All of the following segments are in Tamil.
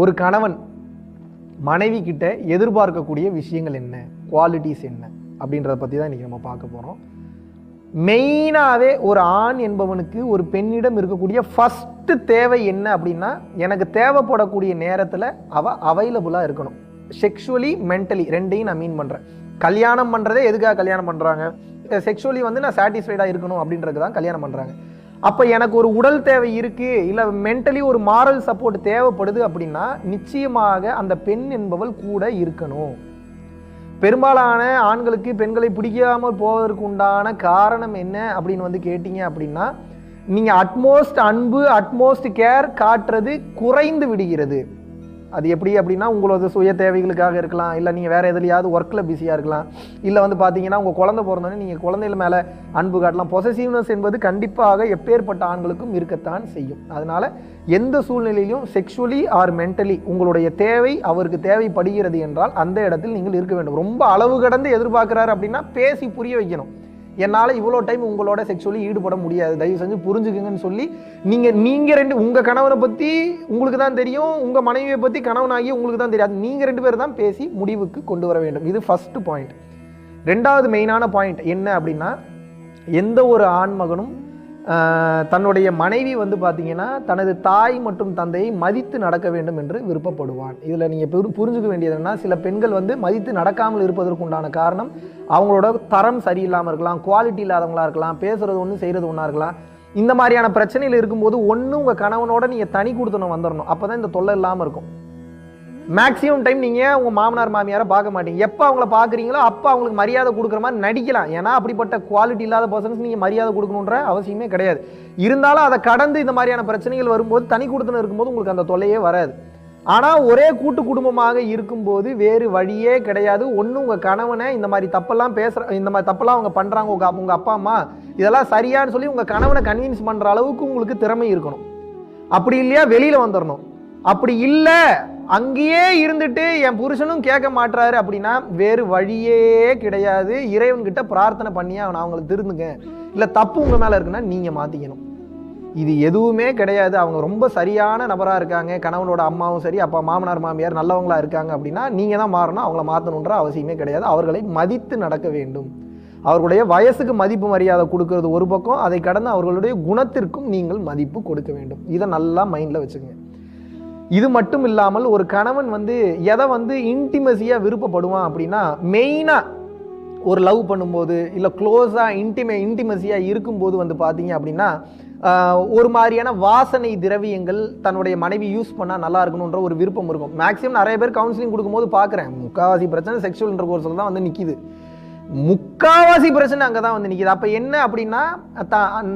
ஒரு கணவன் மனைவி கிட்ட எதிர்பார்க்கக்கூடிய விஷயங்கள் என்ன? குவாலிட்டிஸ் என்ன? அப்படின்றத பற்றி தான் இன்றைக்கி நம்ம பார்க்க போகிறோம் மெயினாகவே ஒரு ஆண் என்பவனுக்கு ஒரு பெண்ணிடம் இருக்கக்கூடிய ஃபஸ்ட்டு தேவை என்ன அப்படின்னா எனக்கு தேவைப்படக்கூடிய நேரத்தில் அவள் அவைலபிளாக இருக்கணும். செக்ஷுவலி மென்டலி ரெண்டையும் நான் மீன் பண்ணுறேன் கல்யாணம் பண்ணுறதே எதுக்காக கல்யாணம் பண்ணுறாங்க செக்ஷுவலி வந்து நான் சாட்டிஸ்ஃபைடாக இருக்கணும் அப்படின்றது தான் கல்யாணம் பண்ணுறாங்க அப்போ எனக்கு ஒரு உடல் தேவை இருக்குது இல்லை மென்டலி ஒரு மாரல் சப்போர்ட் தேவைப்படுது அப்படின்னா நிச்சயமாக அந்த பெண் என்பவள் கூட இருக்கணும். பெரும்பாலான ஆண்களுக்கு பெண்களை பிடிக்காமல் போவதற்கு உண்டான காரணம் என்ன அப்படின்னு வந்து கேட்டீங்க அப்படின்னா நீங்கள் அட்மோஸ்ட் அன்பு அட்மோஸ்ட் கேர் காட்டுறது குறைந்து விடுகிறது. அது எப்படி அப்படின்னா உங்களோட சுய தேவைகளுக்காக இருக்கலாம் இல்லை நீங்கள் வேறு எதுலையாவது ஒர்க்கில் பிஸியாக இருக்கலாம் இல்லை வந்து பார்த்தீங்கன்னா உங்கள் குழந்தை பிறந்தோடனே நீங்கள் குழந்தைகள் மேலே அன்பு காட்டலாம். பொசசிவ்னஸ் என்பது கண்டிப்பாக எப்பேற்பட்ட ஆண்களுக்கும் இருக்கத்தான் செய்யும். அதனால் எந்த சூழ்நிலையிலும் செக்ஷுவலி ஆர் மென்டலி உங்களுடைய தேவை அவருக்கு தேவைப்படுகிறது என்றால் அந்த இடத்தில் நீங்கள் இருக்க வேண்டும். ரொம்ப அளவு கடந்து எதிர்பார்க்குறாரு அப்படின்னா பேசி புரிய வைக்கணும். என்னால் இவ்வளோ டைம் உங்களோட செக்ஷுவலி ஈடுபட முடியாது. தயவு செஞ்சு புரிஞ்சுக்குங்கன்னு சொல்லி நீங்கள் நீங்கள் ரெண்டு உங்கள் கணவனை பற்றி உங்களுக்கு தான் தெரியும் உங்கள் மனைவியை பற்றி கணவனாகி உங்களுக்கு தான் தெரியாது. நீங்கள் ரெண்டு பேர் தான் பேசி முடிவுக்கு கொண்டு வர வேண்டும். இது ஃபஸ்ட்டு பாயிண்ட் ரெண்டாவது மெயினான பாயிண்ட் என்ன அப்படின்னா எந்த ஒரு ஆண்மகனும் தன்னுடைய மனைவி வந்து பார்த்தீங்கன்னா தனது தாய் மற்றும் தந்தையை மதித்து நடக்க வேண்டும் என்று விருப்பப்படுவான் இதில் நீங்கள் புரிஞ்சுக்க வேண்டியது என்னன்னா சில பெண்கள் வந்து மதித்து நடக்காமல் இருப்பதற்கு உண்டான காரணம் அவங்களோட தரம் சரியில்லாமல் இருக்கலாம் குவாலிட்டி இல்லாதவங்களா இருக்கலாம் பேசுகிறது ஒன்று செய்கிறது ஒன்றா இருக்கலாம். இந்த மாதிரியான பிரச்சனையில் இருக்கும்போது ஒன்று உங்கள் கணவனோட நீங்கள் தனி கொடுத்தணும் வந்துடணும் அப்போ தான் இந்த தொல்லை இல்லாமல் இருக்கும். மேக்ஸிமம் டைம் நீங்கள் உங்கள் மாமனார் மாமியாரை பார்க்க மாட்டீங்க? எப்போ அவங்கள பார்க்குறீங்களோ அப்போ அவங்களுக்கு மரியாதை கொடுக்குற மாதிரி நடிக்கலாம். ஏன்னா அப்படிப்பட்ட குவாலிட்டி இல்லாத பர்சன்ஸ் நீங்கள் மரியாதை கொடுக்கணுன்ற அவசியமே கிடையாது. இருந்தாலும் அதை கடந்து இந்த மாதிரியான பிரச்சனைகள் வரும்போது தனி கொடுத்துன்னு இருக்கும்போது உங்களுக்கு அந்த தொல்லையே வராது. ஆனால் ஒரே கூட்டு குடும்பமாக இருக்கும்போது வேறு வழியே கிடையாது. ஒன்று உங்கள் கணவனை இந்த மாதிரி தப்பெல்லாம் பேசுகிற இந்த மாதிரி தப்பெல்லாம் அவங்க பண்ணுறாங்க உங்கள் உங்கள் அப்பா அம்மா இதெல்லாம் சரியான்னு சொல்லி உங்கள் கணவனை கன்வின்ஸ் பண்ணுற அளவுக்கு உங்களுக்கு திறமை இருக்கணும். அப்படி இல்லையா வெளியில் வந்துடணும் அப்படி இல்லை அங்கேயே இருந்துட்டு என் புருஷனும் கேட்க மாட்டாரு அப்படின்னா வேறு வழியே கிடையாது. இறைவன்கிட்ட பிரார்த்தனை பண்ணி அவனை அவங்களுக்கு திருந்துங்க. இல்லை தப்பு உங்கள் மேலே இருக்குன்னா நீங்கள் மாற்றிக்கணும் இது எதுவுமே கிடையாது. அவங்க ரொம்ப சரியான நபராக இருக்காங்க. கணவனோட அம்மாவும் சரி அப்பா மாமனார் மாமியார் நல்லவங்களா இருக்காங்க அப்படின்னா நீங்கள் தான் மாறணும். அவங்கள மாற்றணுன்ற அவசியமே கிடையாது. அவர்களை மதித்து நடக்க வேண்டும். அவர்களுடைய வயசுக்கு மதிப்பு மரியாதை கொடுக்கறது ஒரு பக்கம். அதை கடந்து அவர்களுடைய குணத்திற்கும் நீங்கள் மதிப்பு கொடுக்க வேண்டும். இதை நல்லா மைண்டில் வச்சுக்கோங்க. இது மட்டும் இல்லாமல் ஒரு கணவன் வந்து எதை வந்து இன்டிமசியாக விருப்பப்படுவான் அப்படின்னா மெயினாக ஒரு லவ் பண்ணும்போது இல்லை க்ளோஸாக இன்டிமே இன்டிமசியாக இருக்கும்போது வந்து பார்த்தீங்க அப்படின்னா ஒரு மாதிரியான வாசனை திரவியங்கள் தன்னுடைய மனைவி யூஸ் பண்ணால் நல்லா இருக்கணுன்ற ஒரு விருப்பம் இருக்கும். மேக்ஸிமம் நிறைய பேர் கவுன்சிலிங் கொடுக்கும்போது பார்க்குறேன் முக்கால்வாசி பிரச்சனை செக்ஷுவல் இன்டர்கோர்ஸில் தான் வந்து நிற்கிது முக்காவாசி பிரச்சனை அங்கே தான் வந்து நிற்கிது அப்போ என்ன அப்படின்னா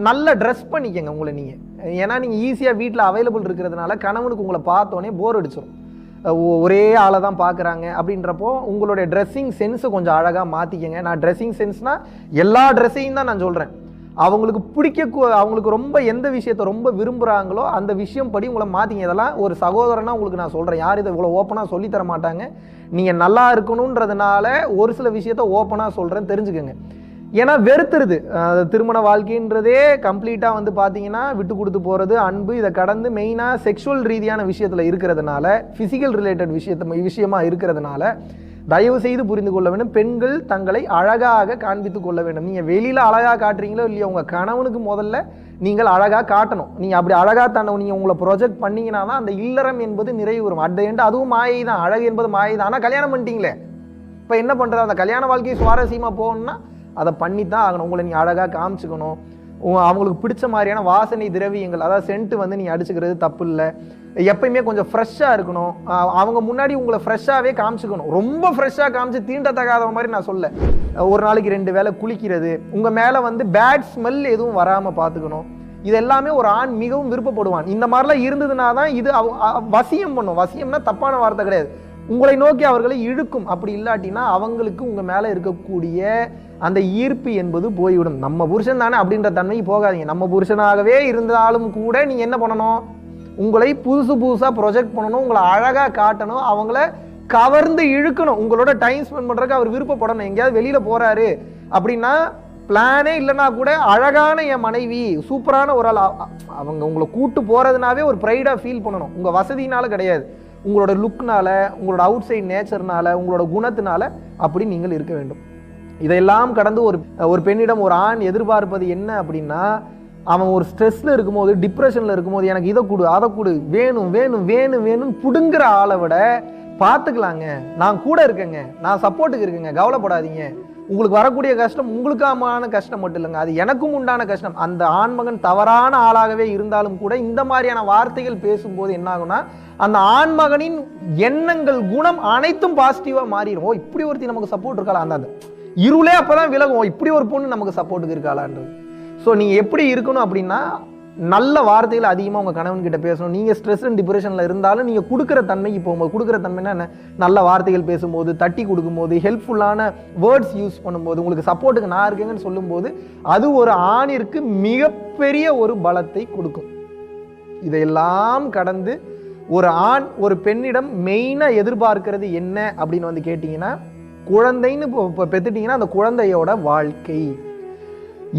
நல்ல ட்ரெஸ் பண்ணிக்கங்க உங்களை நீங்கள் ஏன்னா நீங்கள் ஈஸியாக வீட்டில் அவைலபிள் இருக்கிறதுனால கணவனுக்கு உங்களை பார்த்தோன்னே போர் அடிச்சிடும் ஒ- ஒரே ஆளை தான் பார்க்குறாங்க அப்படின்றப்போ உங்களுடைய ட்ரெஸ்ஸிங் சென்ஸை கொஞ்சம் அழகாக மாற்றிக்கங்க நான் ட்ரெஸ்ஸிங் சென்ஸ்னால் எல்லா ட்ரெஸ்ஸையும் தான் நான் சொல்கிறேன் அவங்களுக்கு பிடிக்க அவங்களுக்கு ரொம்ப எந்த விஷயத்தை ரொம்ப விரும்புகிறாங்களோ அந்த விஷயம் படி உங்களை மாற்றிங்க இதெல்லாம் ஒரு சகோதரனா உங்களுக்கு நான் சொல்கிறேன் யார் இதை இவ்வளோ ஓப்பனாக சொல்லித்தர தர மாட்டாங்க. நீங்கள் நல்லா இருக்கணுன்றதுனால ஒரு சில விஷயத்த ஓப்பனாக சொல்கிறேன் தெரிஞ்சுக்கோங்க. ஏன்னா வெறுத்துருது. திருமண வாழ்க்கைன்றதே கம்ப்ளீட்டாக வந்து பார்த்தீங்கன்னா விட்டு கொடுத்து போகிறது அன்பு இதை கடந்து மெயினாக செக்ஷுவல் ரீதியான விஷயத்தில் இருக்கிறதுனால ஃபிசிக்கல் ரிலேட்டட் விஷயத்த விஷயமா இருக்கிறதுனால தயவு செய்து புரிந்து கொள்ள வேண்டும். பெண்கள் தங்களை அழகாக காண்பித்து கொள்ள வேண்டும். நீங்கள் வெளியில் அழகாக காட்டுறீங்களோ இல்லையோ உங்கள் கணவனுக்கு முதல்ல நீங்கள் அழகாக காட்டணும். நீங்கள் அப்படி அழகாக தன்னை நீங்கள் உங்களை ப்ரொஜெக்ட் பண்ணீங்கன்னா தான் அந்த இல்லறம் என்பது நிறைவு வரும். அட் எண்ட் அதுவும் மாயை தான் அழகு என்பது மாயை தான் ஆனால் கல்யாணம் பண்ணிட்டீங்களே. இப்போ என்ன பண்ணுறது அந்த கல்யாண வாழ்க்கையை சுவாரஸ்யமாக போகணும்னா அதை பண்ணி தான் ஆகணும். உங்களை நீங்கள் அழகாக காமிச்சுக்கணும். அவங்களுக்கு பிடிச்ச மாதிரியான வாசனை திரவியங்கள் அதாவது சென்ட் வந்து நீங்கள் அடிச்சுக்கிறது தப்பு இல்லை எப்பயுமே கொஞ்சம் ஃப்ரெஷ்ஷாக இருக்கணும். அவங்க முன்னாடி உங்களை ஃப்ரெஷ்ஷாகவே காமிச்சுக்கணும். ரொம்ப ஃப்ரெஷ்ஷாக காமிச்சு தீண்டத்தகாத மாதிரி நான் சொல்ல. ஒரு நாளைக்கு ரெண்டு வேளை குளிக்கிறது உங்கள் மேலே வந்து பேட் ஸ்மெல் எதுவும் வராமல் பார்த்துக்கணும் இது எல்லாமே ஒரு ஆண் மிகவும் விருப்பப்படுவான். இந்த மாதிரிலாம் இருந்ததுனா தான் இது அவ- வசியம் பண்ணும். வசியம்னா தப்பான வார்த்தை கிடையாது. உங்களை நோக்கி அவர்களை இழுக்கும். அப்படி இல்லாட்டினா அவங்களுக்கு உங்கள் மேலே இருக்கக்கூடிய அந்த ஈர்ப்பு என்பது போய்விடும். நம்ம புருஷன் தானே அப்படின்ற தன்மைக்கு போகாதீங்க. நம்ம புருஷனாகவே இருந்தாலும் கூட நீங்கள் என்ன பண்ணணும்? உங்களை புதுசு புதுசாக ப்ரொஜெக்ட் பண்ணணும் உங்களை அழகாக காட்டணும் அவங்கள கவர்ந்து இழுக்கணும். உங்களோட டைம் ஸ்பெண்ட் பண்ணுறதுக்கு அவர் விருப்பப்படணும். எங்கேயாவது வெளியில் போகிறாரு அப்படின்னா பிளானே இல்லைனா கூட அழகான என் மனைவி சூப்பரான ஒரு ஆள். அவங்க உங்களை கூட்டு போகிறதுனாவே ஒரு ப்ரைடாக ஃபீல் பண்ணணும். உங்கள் வசதினால கிடையாது. உங்களோட லுக்னால உங்களோட அவுட் சைட் நேச்சர்னால உங்களோட குணத்தினால அப்படி நீங்கள் இருக்க வேண்டும். இதையெல்லாம் கடந்து ஒரு ஒரு பெண்ணிடம் ஒரு ஆண் எதிர்பார்ப்பது என்ன அப்படின்னா அவன் ஒரு ஸ்ட்ரெஸ்ல இருக்கும்போது டிப்ரெஷன்ல இருக்கும்போது எனக்கு இதை கொடு அதை கொடு வேணும் வேணும் வேணும் வேணும் புடுங்குற ஆளை விட பார்த்துக்கலாங்க. நான் கூட இருக்கேங்க. நான் சப்போர்ட்டுக்கு இருக்கேங்க. கவலைப்படாதீங்க. உங்களுக்கு வரக்கூடிய கஷ்டம் உங்களுக்கான கஷ்டம் மட்டும் இல்லைங்க. அது எனக்கும் உண்டான கஷ்டம். அந்த ஆண்மகன் தவறான ஆளாகவே இருந்தாலும் கூட இந்த மாதிரியான வார்த்தைகள் பேசும்போது என்னாகும்னா அந்த ஆண்மகனின் எண்ணங்கள் குணம் அனைத்தும் பாசிட்டிவாக மாறிடும். ஓ இப்படி ஒருத்தி நமக்கு சப்போர்ட் இருக்காளா? அந்த அந்த. இருளே அப்பதான் விலகும். இப்படி ஒரு பொண்ணு நமக்கு சப்போர்ட்டுக்கு இருக்காளான்றது. ஸோ நீங்கள் எப்படி இருக்கணும் அப்படின்னா நல்ல வார்த்தைகள் அதிகமாக உங்கள் கணவன்கிட்ட பேசணும். நீங்கள் ஸ்ட்ரெஸ் அண்ட் டிப்ரெஷனில் இருந்தாலும் நீங்கள் கொடுக்குற தன்மைக்கு போகும்போது கொடுக்குற தன்மைனா என்ன? நல்ல வார்த்தைகள் பேசும்போது தட்டி கொடுக்கும்போது ஹெல்ப்ஃபுல்லான வேர்ட்ஸ் யூஸ் பண்ணும்போது உங்களுக்கு சப்போர்ட்டுக்கு நான் இருக்கேங்கன்னு சொல்லும்போது அது ஒரு ஆணிற்கு மிகப்பெரிய ஒரு பலத்தை கொடுக்கும். இதையெல்லாம் கடந்து ஒரு ஆண் ஒரு பெண்ணிடம் மெயினாக எதிர்பார்க்கிறது என்ன அப்படின்னு வந்து கேட்டிங்கன்னா குழந்தைன்னு இப்போ பெற்றுட்டிங்கன்னா அந்த குழந்தையோட வாழ்க்கை.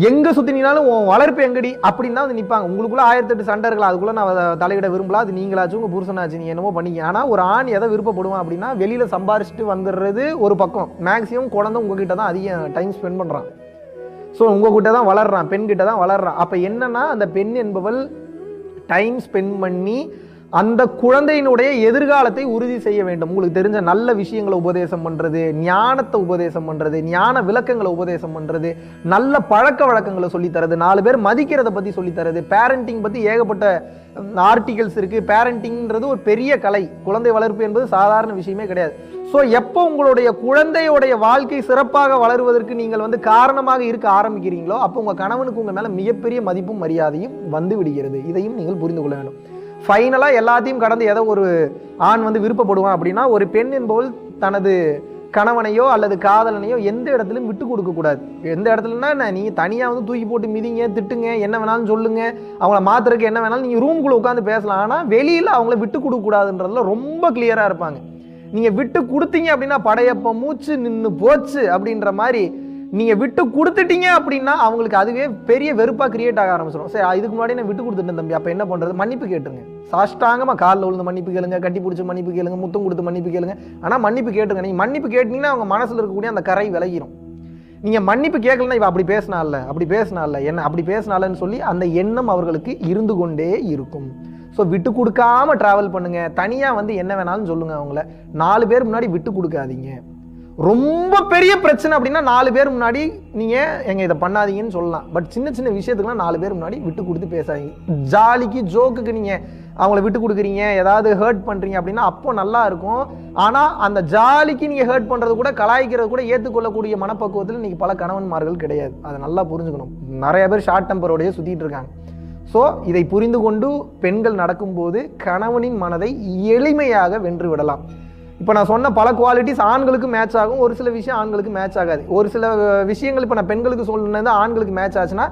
எங்கே சுற்றினாலும் உன் வளர்ப்பு எங்கடி? அப்படின்னு தான் வந்து நிற்பாங்க உங்களுக்குள்ளே ஆயிரத்தி எட்டு சண்டை இருக்கலாம் அதுக்குள்ளே நான் தலையிட விரும்பல. அது நீங்களாச்சும் உங்கள் புருஷனாச்சு நீ என்னமோ பண்ணிக்க ஆனால் ஒரு ஆண் எதை விருப்பப்படுவான் அப்படின்னா வெளியில் சம்பாரிச்சுட்டு வந்துடுறது ஒரு பக்கம். மேக்ஸிமம் குழந்தை உங்ககிட்ட தான் அதிக டைம் ஸ்பெண்ட் பண்ணுறான் ஸோ உங்ககிட்ட தான் வளர்றான் பெண்கிட்ட தான் வளர்றான். அப்போ என்னன்னா அந்த பெண் என்பவள் டைம் ஸ்பெண்ட் பண்ணி அந்த குழந்தையினுடைய எதிர்காலத்தை உறுதி செய்ய வேண்டும். உங்களுக்கு தெரிஞ்ச நல்ல விஷயங்களை உபதேசம் பண்ணுறது ஞானத்தை உபதேசம் பண்ணுறது ஞான விளக்கங்களை உபதேசம் பண்ணுறது நல்ல பழக்க வழக்கங்களை சொல்லித் தரது நாலு பேர் மதிக்கிறத பற்றி சொல்லித் தரது. பேரண்டிங் பற்றி ஏகப்பட்ட ஆர்டிகல்ஸ் இருக்குது பேரண்டிங்கிறது ஒரு பெரிய கலை. குழந்தை வளர்ப்பு என்பது சாதாரண விஷயமே கிடையாது. ஸோ எப்போ உங்களுடைய குழந்தையுடைய வாழ்க்கை சிறப்பாக வளருவதற்கு நீங்கள் வந்து காரணமாக இருக்க ஆரம்பிக்கிறீங்களோ அப்போ உங்கள் கணவனுக்கு உங்கள் மேலே மிகப்பெரிய மதிப்பும் மரியாதையும் வந்து விடுகிறது. இதையும் நீங்கள் புரிந்து கொள்ள வேண்டும். ஃபைனலாக எல்லாத்தையும் கடந்து ஏதோ ஒரு ஆண் வந்து விருப்பப்படுவான் அப்படின்னா ஒரு பெண் என்பவள் தனது கணவனையோ அல்லது காதலனையோ எந்த இடத்துலையும் விட்டு கொடுக்கக்கூடாது எந்த இடத்துலனா என்ன நீங்கள் தனியாக வந்து தூக்கி போட்டு மிதிங்க திட்டுங்க என்ன வேணாலும் சொல்லுங்க அவங்கள மாத்துறதுக்கு என்ன வேணாலும் நீங்கள் ரூம்குள்ள உட்காந்து பேசலாம். ஆனால் வெளியில் அவங்கள விட்டு கொடுக்கக்கூடாதுன்றதுல ரொம்ப கிளியராக இருப்பாங்க. நீங்கள் விட்டு கொடுத்தீங்க அப்படின்னா படையப்ப மூச்சு நின்று போச்சு அப்படின்ற மாதிரி நீங்க விட்டு கொடுத்துட்டீங்க அப்படின்னா அவங்களுக்கு அதுவே பெரிய வெறுப்பா கிரியேட் ஆக ஆரம்பிச்சிடும் சரி இதுக்கு முன்னாடி நான் விட்டு கொடுத்துட்டேன் தம்பி அப்ப என்ன பண்றது? மன்னிப்பு கேட்டுருங்க. சாஷ்டாங்கமா காலில் விழுந்து மன்னிப்பு கேளுங்க கட்டி பிடிச்சி மன்னிப்பு கேளுங்க முத்தம் கொடுத்து மன்னிப்பு கேளுங்க. ஆனா மன்னிப்பு கேட்டுருங்க. நீங்க மன்னிப்பு கேட்டீங்கன்னா அவங்க மனசுல இருக்கக்கூடிய அந்த கரை விலகிடும் நீங்க மன்னிப்பு கேட்கலன்னா இவ அப்படி பேசினால அப்படி பேசினால என்ன அப்படி பேசினாலன்னு சொல்லி அந்த எண்ணம் அவர்களுக்கு இருந்து கொண்டே இருக்கும். ஸோ விட்டு கொடுக்காம டிராவல் பண்ணுங்க. தனியா வந்து என்ன வேணாலும் சொல்லுங்க அவங்கள. நாலு பேர் முன்னாடி விட்டு கொடுக்காதீங்க. ரொம்ப பெரிய பிரச்சனை அப்படின்னா நாலு பேர் முன்னாடி நீங்கள் எங்கள் இதை பண்ணாதீங்கன்னு சொல்லலாம். பட் சின்ன சின்ன விஷயத்துக்குலாம் நாலு பேர் முன்னாடி விட்டு கொடுத்து பேசாதீங்க. ஜாலிக்கு ஜோக்குக்கு நீங்கள் அவங்கள விட்டு கொடுக்குறீங்க ஏதாவது ஹர்ட் பண்ணுறீங்க அப்படின்னா அப்போ நல்லா இருக்கும். ஆனால் அந்த ஜாலிக்கு நீங்கள் ஹர்ட் பண்ணுறது கூட கலாய்க்கிறது கூட ஏற்றுக்கொள்ளக்கூடிய மனப்பக்குவத்தில் இன்னைக்கு பல கணவன்மார்கள் கிடையாது. அதை நல்லா புரிஞ்சுக்கணும். நிறைய பேர் ஷார்ட் டெம்பரோடையே சுற்றிட்டு இருக்காங்க. ஸோ இதை புரிந்து கொண்டு பெண்கள் நடக்கும்போது கணவனின் மனதை எளிமையாக வென்று விடலாம். இப்போ நான் சொன்ன பல குவாலிட்டிஸ் ஆண்களுக்கு மேட்ச் ஆகும். ஒரு சில விஷயம் ஆண்களுக்கு மேட்ச் ஆகாது. ஒரு சில விஷயங்கள் இப்போ நான் பெண்களுக்கு சொன்னது ஆண்களுக்கு மேட்ச் ஆச்சுன்னா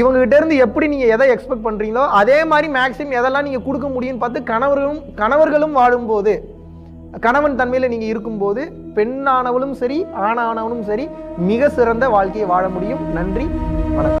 இவங்ககிட்ட இருந்து எப்படி நீங்கள் எதை எக்ஸ்பெக்ட் பண்ணுறீங்களோ அதே மாதிரி மேக்ஸிமம் எதெல்லாம் நீங்கள் கொடுக்க முடியும்னு பார்த்து கணவர்களும் கணவர்களும் வாழும்போது கணவன் தன்மையில் நீங்கள் இருக்கும்போது பெண்ணானவளும் சரி ஆணானவனும் சரி மிக சிறந்த வாழ்க்கையை வாழ முடியும். நன்றி. வணக்கம்.